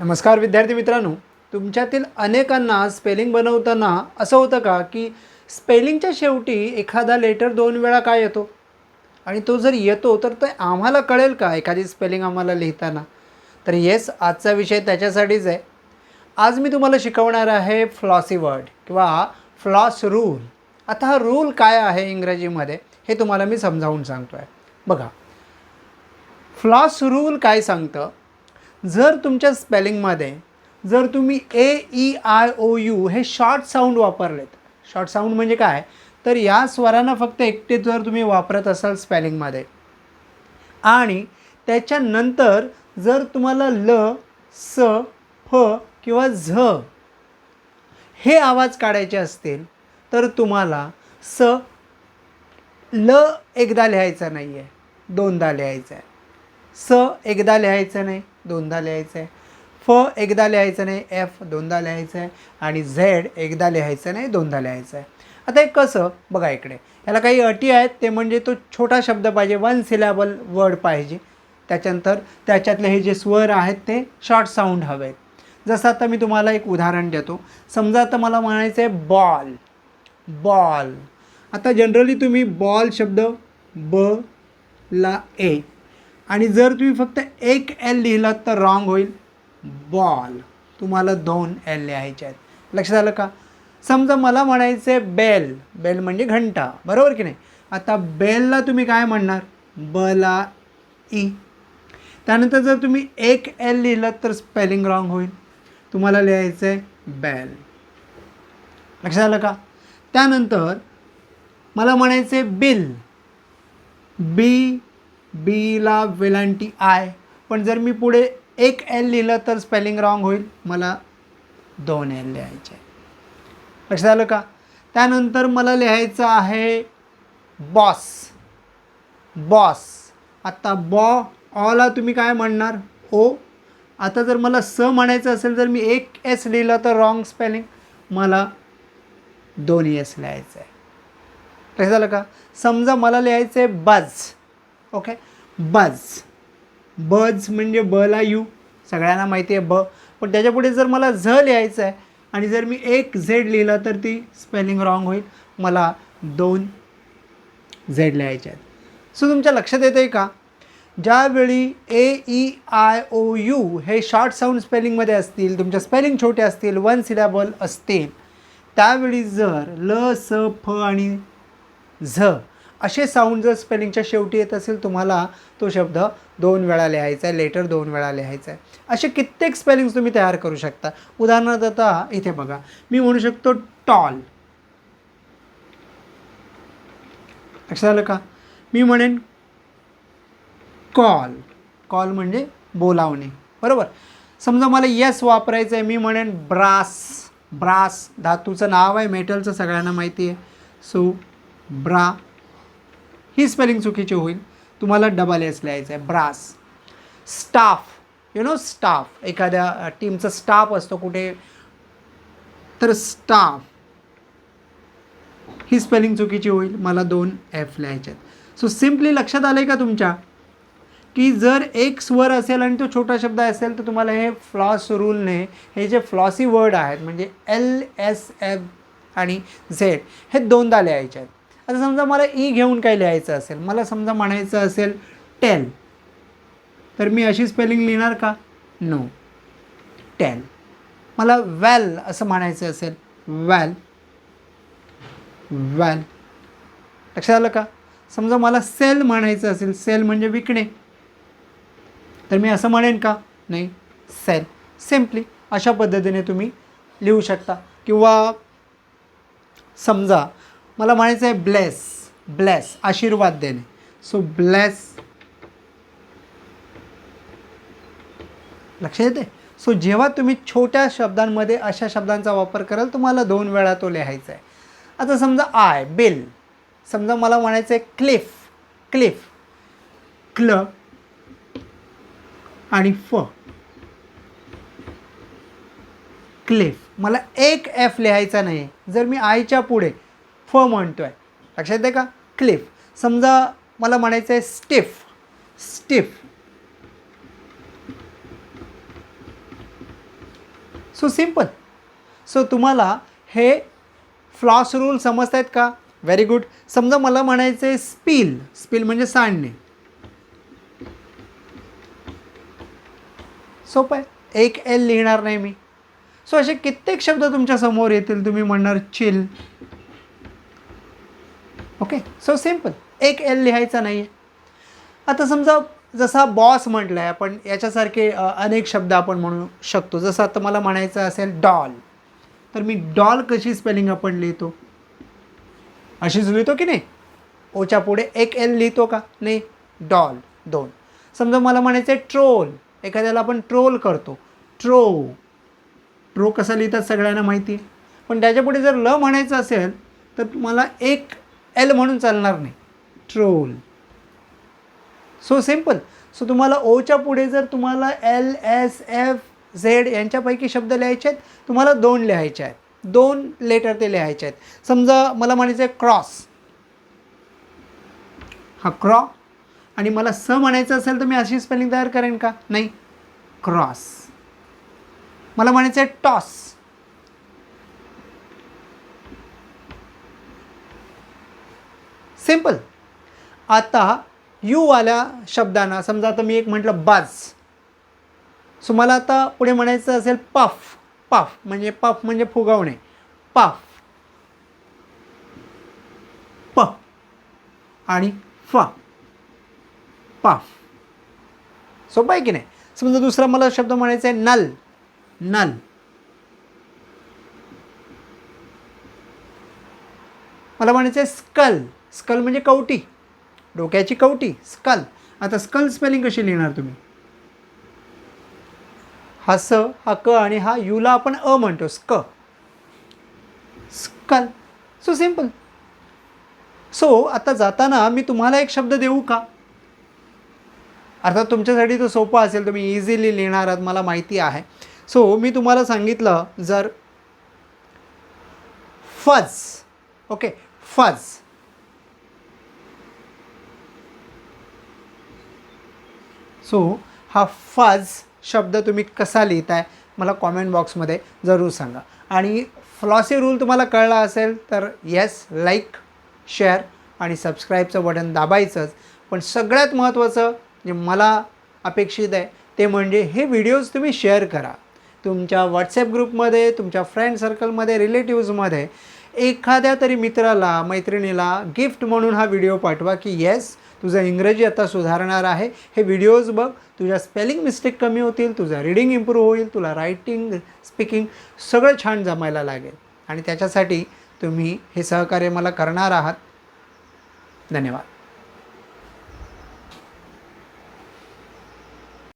नमस्कार विद्यार्थी मित्रांनो तुमच्यातील अनेकांना स्पेलिंग बनवताना असं होतं का की स्पेलिंगच्या शेवटी एखादा लेटर दोन वेळा काय येतो? आणि तो जर येतो तर ते आम्हाला कळेल का एखादी स्पेलिंग आम्हाला लिहिताना? तर येस आजचा विषय त्याच्यासाठीच आहे. आज मी तुम्हाला शिकवणार आहे फ्लॉसी वर्ड किंवा फ्लॉस रूल आता हा रूल काय आहे इंग्रजीमध्ये हे तुम्हाला मी समजावून सांगतो आहे बघा फ्लॉस रूल काय सांगतं? जर तुमच्या स्पेलिंगमध्ये जर तुम्ही A E I O U हे शॉर्ट साऊंड वापरलेत. शॉर्ट साऊंड म्हणजे काय? तर या स्वरांना फक्त एकटे जर तुम्ही वापरत असाल स्पेलिंगमध्ये. आणि त्याच्यानंतर जर तुम्हाला ल स फ किंवा झ हे आवाज काढायचे असतील तर तुम्हाला स ल एकदा लिहायचा नाही आहे दोनदा लिहायचं आहे स एकदा लिहायचं नाही दोनदा लिहायचं आहे फ एकदा लिहायचं नाही एफ दोनदा लिहायचं आहे आणि झेड एकदा लिहायचं नाही दोनदा लिहायचं आहे आता हे कसं? बघा इकडे. याला काही अटी आहेत ते म्हणजे तो छोटा शब्द पाहिजे वन सिलॅबल वर्ड पाहिजे. त्याच्यानंतर त्याच्यातले हे जे स्वर आहेत ते शॉर्ट साऊंड हवे आहेत जसं आता मी तुम्हाला एक उदाहरण देतो. समजा आता मला म्हणायचं आहे बॉल बॉल आता जनरली तुम्ही बॉल शब्द ब ला ए आणि जर तुम्ही फक्त एक एल लिहिलात तर रॉंग होईल. बॉल तुम्हाला दोन एल लिहायचे आहेत. लक्षात आलं का? समजा मला म्हणायचं आहे बेल बेल म्हणजे घंटा. बरोबर की नाही? आता बेलला तुम्ही काय म्हणणार? बला ई त्यानंतर जर तुम्ही एक एल लिहिलं तर स्पेलिंग रॉंग होईल. तुम्हाला लिहायचं आहे बेल लक्षात आलं का? त्यानंतर मला म्हणायचं आहे बिल बी बीला वेलांटी आय पण जर मी पुढे एक एल लिहिलं तर स्पेलिंग रॉंग होईल. मला दोन एल लिहायचे आहे. लक्षात आलं का? त्यानंतर मला लिहायचं आहे बॉस बॉस आत्ता बॉ ऑला तुम्ही काय म्हणणार? ओ आता जर मला स म्हणायचं असेल तर मी एक एस लिहिलं तर रॉंग स्पेलिंग मला दोन एस लिहायचं आहे. लक्षात झालं का? समजा मला लिहायचं आहे बज ओके बज बज म्हणजे बला यू सगळ्यांना माहिती आहे ब पण त्याच्यापुढे जर मला झ लिहायचं आहे आणि जर मी एक झेड लिहिलं तर ती स्पेलिंग रॉंग होईल. मला दोन झेड लिहायचे आहेत. सो तुमच्या लक्षात येतं आहे का? ज्यावेळी A E I O U हे शॉर्ट साऊंड स्पेलिंगमध्ये असतील तुमच्या स्पेलिंग छोटे असतील वन सिलॅबल असतील त्यावेळी जर ल स फ आणि झ असे साऊंड जर स्पेलिंगच्या शेवटी येत असेल तुम्हाला तो शब्द दोन वेळा लिहायचा आहे लेटर दोन वेळा लिहायचा आहे. असे कित्येक स्पेलिंग्स तुम्ही तयार करू शकता. उदाहरणार्थ आता इथे बघा. मी म्हणू शकतो टॉल लक्षात आलं का? मी म्हणेन कॉल कॉल म्हणजे बोलावणे. बरोबर? समजा मला यस वापरायचं आहे मी म्हणेन ब्रास ब्रास धातूचं नाव आहे मेटलचं सगळ्यांना माहिती आहे. सो ब्रा ही स्पेलिंग चुकीची होईल. तुम्हाला डबल एस लिहायचं आहे. Brass staff you know staff एखाद्या टीमचा स्टाफ असतो कुठे तर स्टाफ ही स्पेलिंग चुकीची होईल. मला दोन एफ लिहायचे आहेत. सो सिम्पली लक्षात आलं आहे का तुमच्या? की जर एक स्वर असेल आणि तो छोटा शब्द असेल तर तुम्हाला हे फ्लॉस रूलने हे जे फ्लॉसी वर्ड आहेत म्हणजे एल एस एफ आणि झेड हे दोनदा लिहायचे आहेत. आता समजा मला ई घेऊन काय लिहायचं असेल? मला समजा म्हणायचं असेल टेल. तर मी अशी स्पेलिंग लिहिणार का? No tell. मला वॅल असं म्हणायचं असेल वॅल वॅल लक्षात आलं का? समजा मला सेल म्हणायचं असेल सेल म्हणजे विकणे. तर मी असं म्हणेन का? नाही सेल सिम्पली अशा पद्धतीने तुम्ही लिहू शकता. किंवा समजा मला म्हणायचं आहे ब्लेस ब्लेस आशीर्वाद देणे. सो ब्लेस लक्ष येते सो जेव्हा तुम्ही छोट्या शब्दांमध्ये अशा शब्दांचा वापर कराल तुम्हाला दोन वेळा तो लिहायचा आहे. आता समजा आय बिल समजा मला म्हणायचं आहे क्लिफ क्लिफ क्ल आणि फ क्लिफ मला एक एफ लिहायचा नाही. जर मी आयच्या पुढे फ म्हणतो आहे लक्षात आहे का? क्लिफ. समजा मला म्हणायचं आहे stiff. Stiff. So simple so तुम्हाला हे फ्लॉस रूल समजत आहेत का? व्हेरी गुड समजा मला म्हणायचं आहे स्पील. स्पील म्हणजे सांडणे. सोपं आहे. एक एल लिहिणार नाही मी. सो असे कित्येक शब्द तुमच्यासमोर येतील. तुम्ही म्हणणार चिल. ओके? सो सिंपल एक एल लिहायचा नाही आहे आता समजा जसा बॉस म्हटलं आहे आपण याच्यासारखे अनेक शब्द आपण म्हणू शकतो. जसं आता मला म्हणायचं असेल डॉल तर मी डॉल कशी स्पेलिंग आपण लिहितो? अशीच लिहितो की नाही? ओच्या पुढे एक एल लिहितो का? नाही. डॉल दोन. समजा मला म्हणायचं आहे ट्रोल एखाद्याला आपण ट्रोल करतो. ट्रो ट्रो कसा लिहितात सगळ्यांना माहिती आहे पण त्याच्यापुढे जर ल म्हणायचं असेल तर मला एक एल म्हणून चालणार नाही. ट्रोल सो सिंपल सो तुम्हाला ओच्या पुढे जर तुम्हाला एल एस एफ झेड यांच्यापैकी शब्द लिहायचे आहेत तुम्हाला दोन लिहायचे आहेत. दोन लेटर ते लिहायचे आहेत. समजा मला म्हणायचं आहे क्रॉस हा क्रॉ आणि मला स म्हणायचं असेल तर मी अशी स्पेलिंग तयार करेन का? नाही. क्रॉस मला म्हणायचं आहे टॉस सिंपल आता यूवाल्या शब्दांना समजा आता मी एक म्हटलं बाज. सो मला आता पुढे म्हणायचं असेल पफ पफ म्हणजे पफ म्हणजे फुगवणे. पफ. प. आणि फ. पफ. सोपं आहे की नाही? समजा दुसरा मला शब्द म्हणायचा आहे नल. नल. मला म्हणायचं आहे स्कल. स्कल म्हणजे कवटी. डोक्याची कवटी स्कल. आता स्कल स्पेलिंग कशी लिहिणार तुम्ही? हा स हा क आणि हा यूला आपण अ म्हणतो स्क. स्कल. सो सिंपल सो आता जाताना मी तुम्हाला एक शब्द देऊ का? अर्थात तुमच्यासाठी तो सोपा असेल तुम्ही इझिली लिहिणार आहात मला माहिती आहे. सो मी तुम्हाला सांगितलं जर फज ओके फज. सो हा फज शब्द तुम्ही कसा लिहिताय मला कॉमेंट बॉक्समध्ये जरूर सांगा. आणि फ्लॉसी रूल तुम्हाला कळला असेल तर येस लाईक शेअर आणि सबस्क्राईबचं बटन दाबायचंच. पण सगळ्यात महत्त्वाचं जे मला अपेक्षित आहे ते म्हणजे हे व्हिडिओज तुम्ही शेअर करा. तुमच्या व्हॉट्सॲप ग्रुपमध्ये तुमच्या फ्रेंड सर्कलमध्ये रिलेटिव्हजमध्ये एखाद्या तरी मित्राला मैत्रिणीला गिफ्ट म्हणून हा व्हिडिओ पाठवा की येस तुझं इंग्रजी आता सुधारणार आहे. हे व्हिडिओज बघ. तुझ्या स्पेलिंग मिस्टेक कमी होतील तुझं रीडिंग इम्प्रूव्ह होईल तुला रायटिंग स्पीकिंग सगळं छान जमायला लागेल. आणि त्याच्यासाठी तुम्ही हे सहकार्य मला करणार आहात. धन्यवाद.